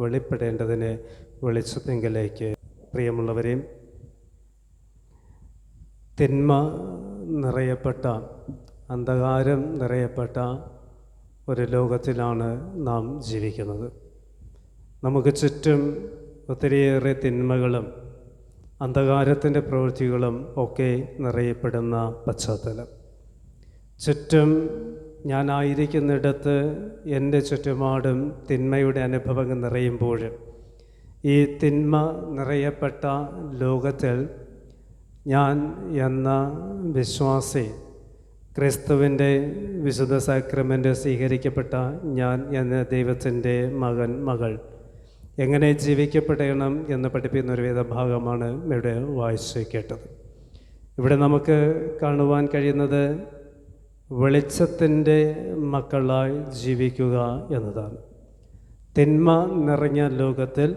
വെളിപ്പെടേണ്ടതിന് വെളിച്ചത്തെങ്കിലേക്ക് പ്രിയമുള്ളവരെയും തിന്മ നിറയപ്പെട്ട അന്ധകാരം നിറയപ്പെട്ട ഒരു ലോകത്തിലാണ് നാം ജീവിക്കുന്നത്. നമുക്ക് ചുറ്റും ഒത്തിരിയേറെ തിന്മകളും അന്ധകാരത്തിന്റെ പ്രവൃത്തികളും ഒക്കെ നിറയപ്പെടുന്ന പശ്ചാത്തലം. ചുറ്റും ഞാനായിരിക്കുന്നിടത്ത് എന്റെ ചുറ്റുപാടും തിന്മയുടെ അനുഭവങ്ങൾ നിറയുമ്പോൾ ഈ തിന്മ നിറയപ്പെട്ട ലോകത്തിൽ ഞാൻ എന്ന വിശ്വാസി ക്രിസ്തുവിന്റെ വിശുദ്ധ സാക്രമെന്റ് സ്വീകരിക്കപ്പെട്ട ഞാൻ എന്ന ദൈവത്തിന്റെ മകൻ മകൾ. എങ്ങനെ ജീവിക്കപ്പെടണം എന്ന് പഠിപ്പിക്കുന്ന ഒരു വേദഭാഗമാണ് ഇവിടെ വായിച്ചു കേട്ടത്. ഇവിടെ നമുക്ക് കാണുവാൻ കഴിയുന്നത് വെളിച്ചത്തിന്റെ മക്കളായി ജീവിക്കുക എന്നതാണ്. തിന്മ നിറഞ്ഞ ലോകത്തിൽ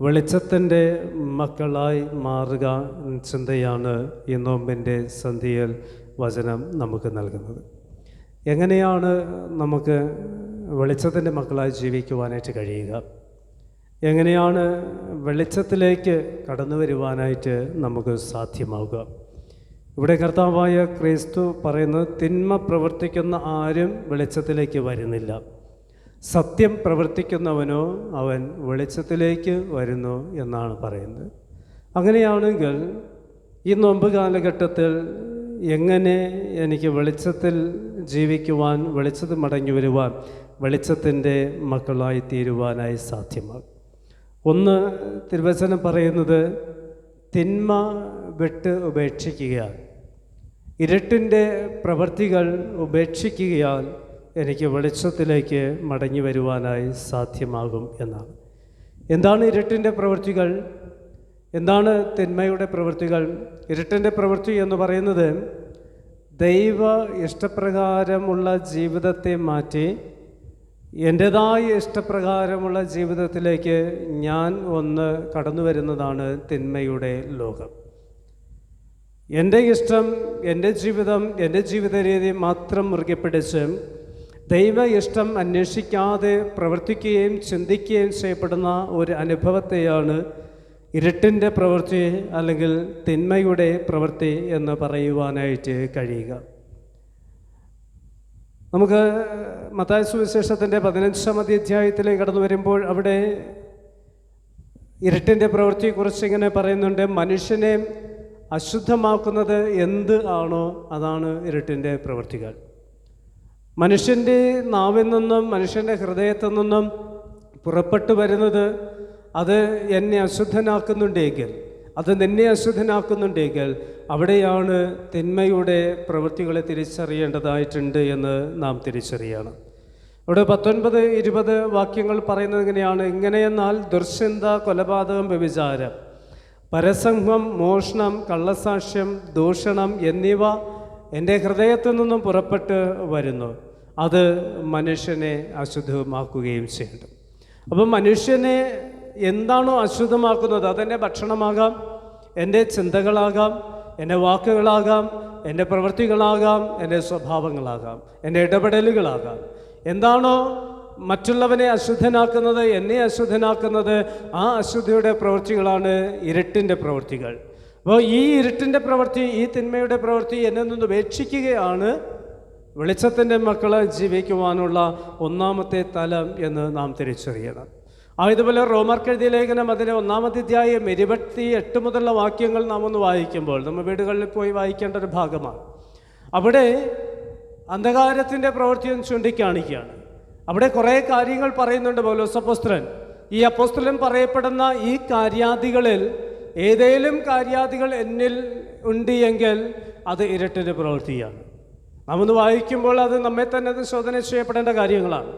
വെളിച്ചത്തിന്റെ മക്കളായി മാറുക ചിന്തയാണ് ഈ നോമ്പിന്റെ സന്ധിയിൽ വചനം നമുക്ക് നൽകുന്നത്. എങ്ങനെയാണ് നമുക്ക് വെളിച്ചത്തിന്റെ മക്കളായി ജീവിക്കുവാനായിട്ട് കഴിയുക? എങ്ങനെയാണ് വെളിച്ചത്തിലേക്ക് കടന്നു വരുവാനായിട്ട് നമുക്ക് സാധ്യമാവുക? ഇവിടെ കർത്താവായ ക്രിസ്തു പറയുന്നത് തിന്മ പ്രവർത്തിക്കുന്ന ആരും വെളിച്ചത്തിലേക്ക് വരുന്നില്ല. സത്യം പ്രവർത്തിക്കുന്നവനോ അവൻ വെളിച്ചത്തിലേക്ക് വരുന്നു എന്നാണ് പറയുന്നത്. അങ്ങനെയാണെങ്കിൽ ഈ നോമ്പ് കാലഘട്ടത്തിൽ എങ്ങനെ എനിക്ക് വെളിച്ചത്തിൽ ജീവിക്കുവാൻ വെളിച്ചത്തിൽ മടങ്ങി വരുവാൻ വെളിച്ചത്തിന്റെ മക്കളായി തീരുവാനായി സാധ്യമാകും? ഒന്ന് തിരുവചനം പറയുന്നത് തിന്മ വിട്ട് ഉപേക്ഷിക്കുക ഇരുട്ടിന്റെ പ്രവൃത്തികൾ ഉപേക്ഷിക്കുകയാൽ എനിക്ക് വെളിച്ചത്തിലേക്ക് മടങ്ങി വരുവാനായി സാധ്യമാകും എന്നാണ്. എന്താണ് ഇരുട്ടിന്റെ പ്രവൃത്തികൾ? എന്താണ് തിന്മയുടെ പ്രവൃത്തികൾ? ഇരുട്ടിന്റെ പ്രവൃത്തി എന്ന് പറയുന്നത് ദൈവ ഇഷ്ടപ്രകാരമുള്ള ജീവിതത്തെ മാറ്റി എന്റെതായ ഇഷ്ടപ്രകാരമുള്ള ജീവിതത്തിലേക്ക് ഞാൻ ഒന്ന് കടന്നു വരുന്നതാണ് തിന്മയുടെ ലോകം. എന്റെ ഇഷ്ടം എന്റെ ജീവിതം എന്റെ ജീവിത രീതി മാത്രം മുറുകെ പിടിച്ച് ദൈവ ഇഷ്ടം അന്വേഷിക്കാതെ പ്രവർത്തിക്കുകയും ചിന്തിക്കുകയും ചെയ്യപ്പെടുന്ന ഒരു അനുഭവത്തെയാണ് ഇരുട്ടിന്റെ പ്രവൃത്തി അല്ലെങ്കിൽ തിന്മയുടെ പ്രവൃത്തി എന്ന് പറയുവാനായിട്ട് കഴിയുക. നമുക്ക് മത്തായ സുവിശേഷത്തിന്റെ പതിനഞ്ചാം അധ്യായത്തിലേക്ക് കടന്നു വരുമ്പോൾ അവിടെ ഇരുട്ടിന്റെ പ്രവൃത്തിയെക്കുറിച്ച് ഇങ്ങനെ പറയുന്നുണ്ട് മനുഷ്യനെ അശുദ്ധമാക്കുന്നത് എന്ത് ആണോ അതാണ് ഇരുട്ടിന്റെ പ്രവൃത്തികൾ. മനുഷ്യന്റെ നാവിൽ നിന്നും മനുഷ്യന്റെ ഹൃദയത്തിൽ നിന്നും പുറപ്പെട്ടു വരുന്നത് അത് എന്നെ അശുദ്ധനാക്കുന്നുണ്ടെങ്കിൽ അത് നിന്നെ അശുദ്ധനാക്കുന്നുണ്ടെങ്കിൽ അവിടെയാണ് തിന്മയുടെ പ്രവൃത്തികളെ തിരിച്ചറിയേണ്ടതായിട്ടുണ്ട് എന്ന് നാം തിരിച്ചറിയണം. ഇവിടെ പത്തൊൻപത് ഇരുപത് വാക്യങ്ങൾ പറയുന്നത് എങ്ങനെയാണ് ഇങ്ങനെയെന്നാൽ ദുർശ്ചിന്ത കൊലപാതകം വ്യഭിചാരം. പരസംഗം മോഷണം കള്ളസാക്ഷ്യം ദൂഷണം എന്നിവ എന്റെ ഹൃദയത്തിൽ നിന്നും പുറപ്പെട്ട് വരുന്നു. അത് മനുഷ്യനെ അശുദ്ധമാക്കുകയും ചെയ്യുന്നു അപ്പം മനുഷ്യനെ എന്താണോ അശുദ്ധമാക്കുന്നത് അതെന്റെ ഭക്ഷണമാകാം എന്റെ ചിന്തകളാകാം എന്റെ വാക്കുകളാകാം എന്റെ പ്രവൃത്തികളാകാം എന്റെ സ്വഭാവങ്ങളാകാം എന്റെ ഇടപെടലുകളാകാം. എന്താണോ മറ്റുള്ളവനെ അശുദ്ധനാക്കുന്നത് എന്നെ അശുദ്ധനാക്കുന്നത് ആ അശുദ്ധിയുടെ പ്രവൃത്തികളാണ് ഇരുട്ടിന്റെ പ്രവൃത്തികൾ. അപ്പോൾ ഈ ഇരുട്ടിന്റെ പ്രവൃത്തി ഈ തിന്മയുടെ പ്രവൃത്തി എന്നെ നിന്ന് ഉപേക്ഷിക്കുകയാണ് വെളിച്ചത്തിന്റെ മക്കളെ ജീവിക്കുവാനുള്ള ഒന്നാമത്തെ തലം എന്ന് നാം തിരിച്ചറിയണം. ആ ഇതുപോലെ റോമാർക്കെഴുതിയ ലേഖനം അതിന്റെ ഒന്നാമത്തെ അധ്യായം ഇരുപത്തി എട്ട് മുതലുള്ള വാക്യങ്ങൾ നാം ഒന്ന് വായിക്കുമ്പോൾ നമ്മൾ വീടുകളിൽ പോയി വായിക്കേണ്ട ഒരു ഭാഗമാണ്. അവിടെ അന്ധകാരത്തിന്റെ പ്രവൃത്തിയും ചൂണ്ടിക്കാണിക്കുകയാണ്. അവിടെ കുറേ കാര്യങ്ങൾ പറയുന്നുണ്ട് പൗലോസ് അപ്പോസ്തലൻ ഈ അപ്പോസ്ത്രൻ പറയപ്പെടുന്ന ഈ കാര്യാദികളിൽ ഏതേലും കാര്യാദികൾ എന്നിൽ ഉണ്ട് എങ്കിൽ അത് ഇരട്ടിന്റെ പ്രവൃത്തിയാണ്. നമ്മൾ വായിക്കുമ്പോൾ അത് നമ്മെ തന്നെ അത് ശോധന ചെയ്യപ്പെടേണ്ട കാര്യങ്ങളാണ്.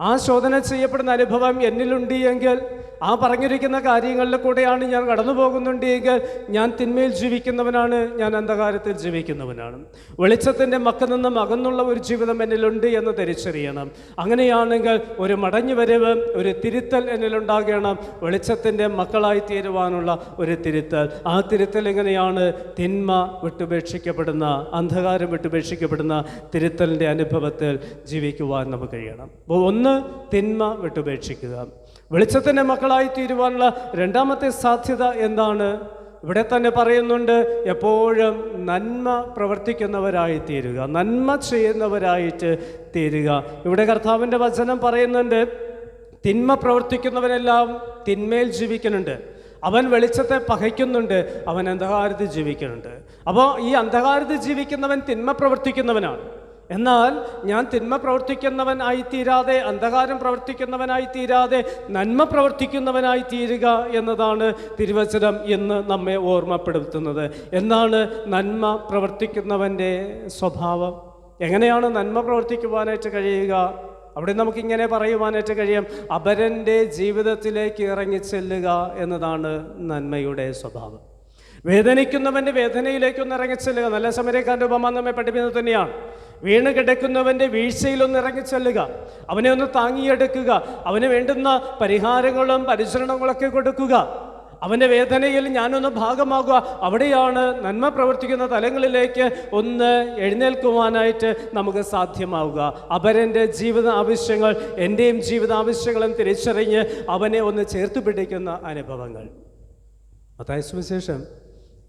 ആ ശോധന ചെയ്യപ്പെടുന്ന അനുഭവം എന്നിലുണ്ട് എങ്കിൽ ആ പറഞ്ഞിരിക്കുന്ന കാര്യങ്ങളിൽ കൂടെയാണ് ഞാൻ കടന്നു പോകുന്നുണ്ട് എങ്കിൽ ഞാൻ തിന്മയിൽ ജീവിക്കുന്നവനാണ് ഞാൻ അന്ധകാരത്തിൽ ജീവിക്കുന്നവനാണ്. വെളിച്ചത്തിന്റെ മക്ക നിന്നും അകന്നുള്ള ഒരു ജീവിതം എന്നിലുണ്ട് എന്ന് തിരിച്ചറിയണം. അങ്ങനെയാണെങ്കിൽ ഒരു മടഞ്ഞു വരവ് ഒരു തിരുത്തൽ എന്നിലുണ്ടാകണം. വെളിച്ചത്തിന്റെ മക്കളായി തീരുവാനുള്ള ഒരു തിരുത്തൽ. ആ തിരുത്തൽ എങ്ങനെയാണ്? തിന്മ വിട്ടുപേക്ഷിക്കപ്പെടുന്ന അന്ധകാരം വിട്ടുപേക്ഷിക്കപ്പെടുന്ന തിരുത്തലിന്റെ അനുഭവത്തിൽ ജീവിക്കുവാൻ നമുക്ക് കഴിയണം. ഒന്ന് തിന്മ വിട്ടുപേക്ഷിക്കുക. വെളിച്ചത്തിന്റെ മക്കളായി തീരുവാനുള്ള രണ്ടാമത്തെ സാധ്യത എന്താണ്? ഇവിടെ തന്നെ പറയുന്നുണ്ട് എപ്പോഴും നന്മ പ്രവർത്തിക്കുന്നവരായി തീരുക നന്മ ചെയ്യുന്നവരായിട്ട് തീരുക. ഇവിടെ കർത്താവിന്റെ വചനം പറയുന്നുണ്ട് തിന്മ പ്രവർത്തിക്കുന്നവരെല്ലാം തിന്മയിൽ ജീവിക്കുന്നുണ്ട്. അവൻ വെളിച്ചത്തെ പകയ്ക്കുന്നുണ്ട് അവൻ അന്ധകാരത്തിൽ ജീവിക്കുന്നുണ്ട്. അപ്പോൾ ഈ അന്ധകാരത്തിൽ ജീവിക്കുന്നവൻ തിന്മ പ്രവർത്തിക്കുന്നവനാണ്. എന്നാൽ ഞാൻ തിന്മ പ്രവർത്തിക്കുന്നവനായി തീരാതെ അന്ധകാരം പ്രവർത്തിക്കുന്നവനായി തീരാതെ നന്മ പ്രവർത്തിക്കുന്നവനായി തീരുക എന്നതാണ് തിരുവചനം എന്ന് നമ്മെ ഓർമ്മപ്പെടുത്തുന്നത്. എന്താണ് നന്മ പ്രവർത്തിക്കുന്നവന്റെ സ്വഭാവം? എങ്ങനെയാണ് നന്മ പ്രവർത്തിക്കുവാനായിട്ട് കഴിയുക? അവിടെ നമുക്കിങ്ങനെ പറയുവാനായിട്ട് കഴിയും അപരന്റെ ജീവിതത്തിലേക്ക് ഇറങ്ങി ചെല്ലുക എന്നതാണ് നന്മയുടെ സ്വഭാവം. വേദനിക്കുന്നവന്റെ വേദനയിലേക്കൊന്ന് ഇറങ്ങിച്ചെല്ലുക നല്ല സമരക്കാരന്റെ ഉപമ നമ്മെ പഠിപ്പിക്കുന്നത് തന്നെയാണ്. വീണ് കിടക്കുന്നവന്റെ വീഴ്ചയിലൊന്ന് ഇറങ്ങിച്ചെല്ലുക അവനെ ഒന്ന് താങ്ങിയെടുക്കുക. അവന് വേണ്ടുന്ന പരിഹാരങ്ങളും പരിചരണങ്ങളൊക്കെ കൊടുക്കുക. അവന്റെ വേദനയിൽ ഞാനൊന്ന് ഭാഗമാകുക. അവിടെയാണ് നന്മ പ്രവർത്തിക്കുന്ന തലങ്ങളിലേക്ക് ഒന്ന് എഴുന്നേൽക്കുവാനായിട്ട് നമുക്ക് സാധ്യമാവുക. അവരെന്റെ ജീവിത ആവശ്യങ്ങൾ എന്റെയും ജീവിത ആവശ്യങ്ങളും തിരിച്ചറിഞ്ഞ് അവനെ ഒന്ന് ചേർത്ത് പിടിക്കുന്ന അനുഭവങ്ങൾ. അതായത് സുവിശേഷം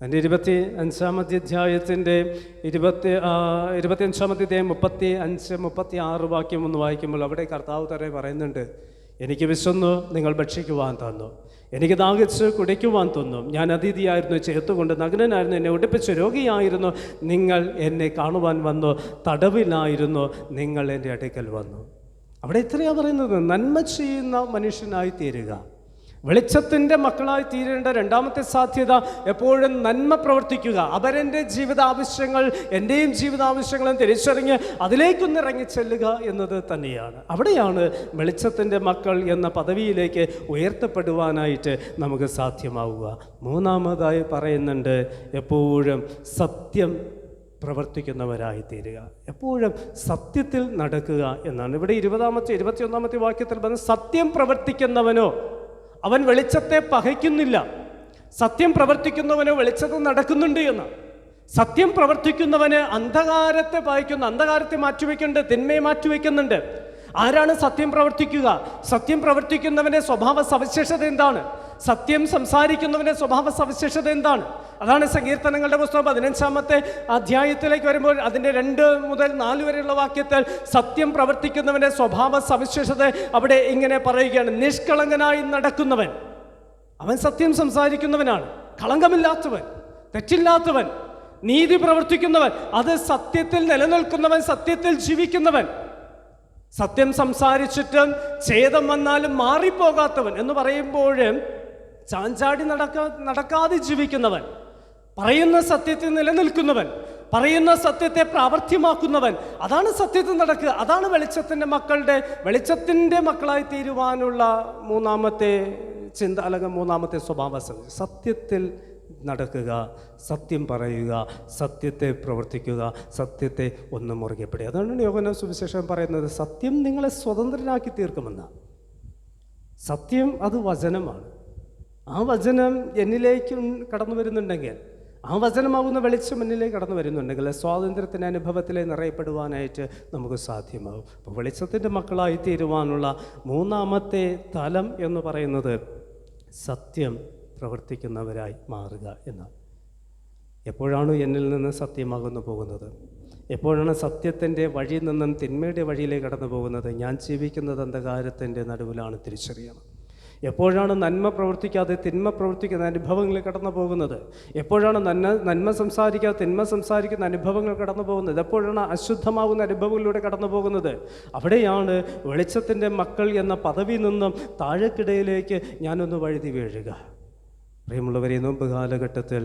അതിന്റെ ഇരുപത്തി അഞ്ചാമത്തെ അധ്യായത്തിന്റെ ഇരുപത്തി ഇരുപത്തി അഞ്ചാമത്തെ അധ്യായം മുപ്പത്തി അഞ്ച് മുപ്പത്തി ആറ് വാക്യം ഒന്ന് വായിക്കുമ്പോൾ അവിടെ കർത്താവ് തന്നെ പറയുന്നുണ്ട് എനിക്ക് വിശന്നു നിങ്ങൾ ഭക്ഷിക്കുവാൻ തന്നു. എനിക്ക് ദാഹിച്ച് കുടിക്കുവാൻ തന്നു. ഞാൻ അതിഥിയായിരുന്നു ചേർത്തുകൊണ്ട് നഗ്നനായിരുന്നു എന്നെ ഒടിപ്പിച്ച രോഗിയായിരുന്നു. നിങ്ങൾ എന്നെ കാണുവാൻ വന്നു തടവിലായിരുന്നു. നിങ്ങൾ എന്റെ അടുക്കൽ വന്നു. അവിടെ ഇത്രയാണ് പറയുന്നത്? നന്മ ചെയ്യുന്ന മനുഷ്യനായി തീരുക വെളിച്ചത്തിന്റെ മക്കളായി തീരേണ്ട രണ്ടാമത്തെ സാധ്യത എപ്പോഴും നന്മ പ്രവർത്തിക്കുക. അവരെന്റെ ജീവിത ആവശ്യങ്ങൾ എന്റെയും ജീവിത ആവശ്യങ്ങളും തിരിച്ചറിഞ്ഞ് അതിലേക്കൊന്ന് ഇറങ്ങിച്ചെല്ലുക എന്നത് തന്നെയാണ്. അവിടെയാണ് വെളിച്ചത്തിന്റെ മക്കൾ എന്ന പദവിയിലേക്ക് ഉയർത്തപ്പെടുവാനായിട്ട് നമുക്ക് സാധ്യമാവുക. മൂന്നാമതായി പറയുന്നുണ്ട് എപ്പോഴും സത്യം പ്രവർത്തിക്കുന്നവരായി തീരുക എപ്പോഴും സത്യത്തിൽ നടക്കുക എന്നാണ്. ഇവിടെ ഇരുപതാമത്തെ ഇരുപത്തിയൊന്നാമത്തെ വാക്യത്തിൽ പറഞ്ഞ സത്യം പ്രവർത്തിക്കുന്നവനോ അവൻ വെളിച്ചത്തെ പകയ്ക്കുന്നില്ല. സത്യം പ്രവർത്തിക്കുന്നവന് വെളിച്ചത്തിൽ നടക്കുന്നുണ്ട് എന്ന്. സത്യം പ്രവർത്തിക്കുന്നവന് അന്ധകാരത്തെ പായിക്കുന്ന. അന്ധകാരത്തെ മാറ്റിവെക്കുന്നുണ്ട് തിന്മയെ മാറ്റിവെക്കുന്നുണ്ട്. ആരാണ് സത്യം പ്രവർത്തിക്കുക? സത്യം പ്രവർത്തിക്കുന്നവന്റെ സ്വഭാവ സവിശേഷത എന്താണ്? സത്യം സംസാരിക്കുന്നവന്റെ സ്വഭാവ സവിശേഷത എന്താണ്? അതാണ് സങ്കീർത്തനങ്ങളുടെ പുസ്തകം പതിനഞ്ചാമത്തെ അധ്യായത്തിലേക്ക് വരുമ്പോൾ അതിന്റെ രണ്ട് മുതൽ നാല് വരെയുള്ള വാക്യത്തിൽ സത്യം പ്രവർത്തിക്കുന്നവന്റെ സ്വഭാവ സവിശേഷത അവിടെ ഇങ്ങനെ പറയുകയാണ്. നിഷ്കളങ്കനായി നടക്കുന്നവൻ അവൻ സത്യം സംസാരിക്കുന്നവനാണ്. കളങ്കമില്ലാത്തവൻ തെറ്റില്ലാത്തവൻ നീതി പ്രവർത്തിക്കുന്നവൻ അത് സത്യത്തിൽ നിലനിൽക്കുന്നവൻ സത്യത്തിൽ ജീവിക്കുന്നവൻ. സത്യം സംസാരിച്ചിട്ടും ഛേദം വന്നാലും മാറിപ്പോകാത്തവൻ എന്ന് പറയുമ്പോഴും ചാഞ്ചാടി നടക്കാ നടക്കാതെ ജീവിക്കുന്നവൻ. പറയുന്ന സത്യത്തിൽ നിലനിൽക്കുന്നവൻ പറയുന്ന സത്യത്തെ പ്രാവർത്തിയമാക്കുന്നവൻ അതാണ് സത്യത്തിൽ നടക്കുക. അതാണ് വെളിച്ചത്തിന്റെ മക്കളുടെ വെളിച്ചത്തിന്റെ മക്കളായി തീരുവാനുള്ള മൂന്നാമത്തെ ചിന്ത അല്ലെങ്കിൽ മൂന്നാമത്തെ സ്വഭാവ സത്യത്തിൽ നടക്കുക സത്യം പറയുക സത്യത്തെ പ്രവർത്തിക്കുക സത്യത്തെ ഒന്നും മുറുകെ അതുകൊണ്ടാണ് അതാണ് യോഗന സുവിശേഷം പറയുന്നത്. സത്യം നിങ്ങളെ സ്വതന്ത്രനാക്കി തീർക്കുമെന്ന സത്യം അത് വചനമാണ്. ആ വചനം എന്നിലേക്കും കടന്നു വരുന്നുണ്ടെങ്കിൽ ആ വചനമാകുന്ന വെളിച്ചം മുന്നിലേക്ക് കടന്നു വരുന്നുണ്ടെങ്കിൽ സ്വാതന്ത്ര്യത്തിന്റെ അനുഭവത്തിലെ നിറയപ്പെടുവാനായിട്ട് നമുക്ക് സാധ്യമാകും. അപ്പോൾ വെളിച്ചത്തിന്റെ മക്കളായി തീരുവാനുള്ള മൂന്നാമത്തെ തലം എന്ന് പറയുന്നത് സത്യം പ്രവർത്തിക്കുന്നവരായി മാറുക എന്നാണ്. എപ്പോഴാണ് എന്നിൽ നിന്ന് സത്യമാകുന്നു പോകുന്നത്? എപ്പോഴാണ് സത്യത്തിന്റെ വഴിയിൽ നിന്നും തിന്മയുടെ വഴിയിലേക്ക് കടന്നു പോകുന്നത്? ഞാൻ ജീവിക്കുന്നത് അന്ധകാരത്തിന്റെ നടുവിലാണ് തിരിച്ചറിയണം. എപ്പോഴാണ് നന്മ പ്രവർത്തിക്കാതെ തിന്മ പ്രവർത്തിക്കുന്ന അനുഭവങ്ങളിൽ കടന്നു പോകുന്നത്? എപ്പോഴാണ് നന്മ നന്മ സംസാരിക്കാതെ തിന്മ സംസാരിക്കുന്ന അനുഭവങ്ങൾ കടന്നു പോകുന്നത്? എപ്പോഴാണ് അശുദ്ധമാകുന്ന അനുഭവങ്ങളിലൂടെ കടന്നു പോകുന്നത്? അവിടെയാണ് വെളിച്ചത്തിന്റെ മക്കൾ എന്ന പദവി നിന്നും താഴെക്കിടയിലേക്ക് ഞാനൊന്ന് വഴുതി വീഴുക. പ്രിയമുള്ളവരെ നോമ്പ് കാലഘട്ടത്തിൽ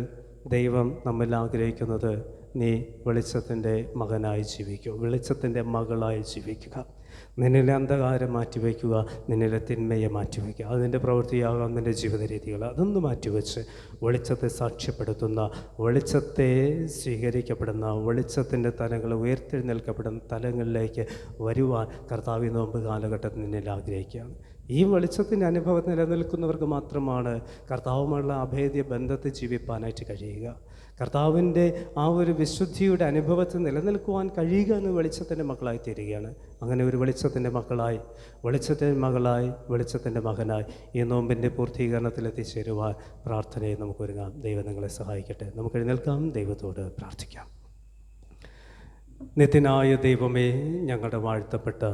ദൈവം നമ്മൾ ആഗ്രഹിക്കുന്നത് നീ വെളിച്ചത്തിന്റെ മകനായി ജീവിക്കുക വെളിച്ചത്തിന്റെ മകളായി ജീവിക്കുക. നിന്നിലെ അന്ധകാരം മാറ്റിവെക്കുക നിന്നിലെ തിന്മയെ മാറ്റിവെക്കുക അതിന്റെ പ്രവൃത്തിയാകാം നിന്റെ ജീവിത രീതികൾ അതൊന്ന് മാറ്റിവെച്ച് വെളിച്ചത്തെ സാക്ഷ്യപ്പെടുത്തുന്ന വെളിച്ചത്തെ സ്വീകരിക്കപ്പെടുന്ന വെളിച്ചത്തിന്റെ തലങ്ങൾ ഉയർത്തെഴുന്നേൽക്കപ്പെടുന്ന തലങ്ങളിലേക്ക് വരുവാൻ കർത്താവ് നോമ്പ് കാലഘട്ടത്തിൽ നിന്നിൽ ആഗ്രഹിക്കുകയാണ്. ഈ വെളിച്ചത്തിന്റെ അനുഭവം നിലനിൽക്കുന്നവർക്ക് മാത്രമാണ് കർത്താവുമായുള്ള അഭേദ്യ ബന്ധത്തെ ജീവിപ്പാനായിട്ട് കഴിയുക. കർത്താവിന്റെ ആ ഒരു വിശുദ്ധിയുടെ അനുഭവത്തിൽ നിലനിൽക്കുവാൻ കഴിയുക എന്ന് വെളിച്ചത്തിന്റെ മക്കളായി തീരുകയാണ്. അങ്ങനെ ഒരു വെളിച്ചത്തിന്റെ മക്കളായി വെളിച്ചത്തിന്റെ മകളായി വെളിച്ചത്തിന്റെ മകനായി ഈ നോമ്പിന്റെ പൂർത്തീകരണത്തിൽ എത്തിച്ചേരുവാൻ പ്രാർത്ഥനയെ നമുക്കൊരുങ്ങാം ദൈവം നിങ്ങളെ സഹായിക്കട്ടെ. നമുക്ക് എഴുന്നേൽക്കാം. ദൈവത്തോട് പ്രാർത്ഥിക്കാം. നിത്യനായ ദൈവമേ ഞങ്ങളുടെ വാഴ്ത്തപ്പെട്ട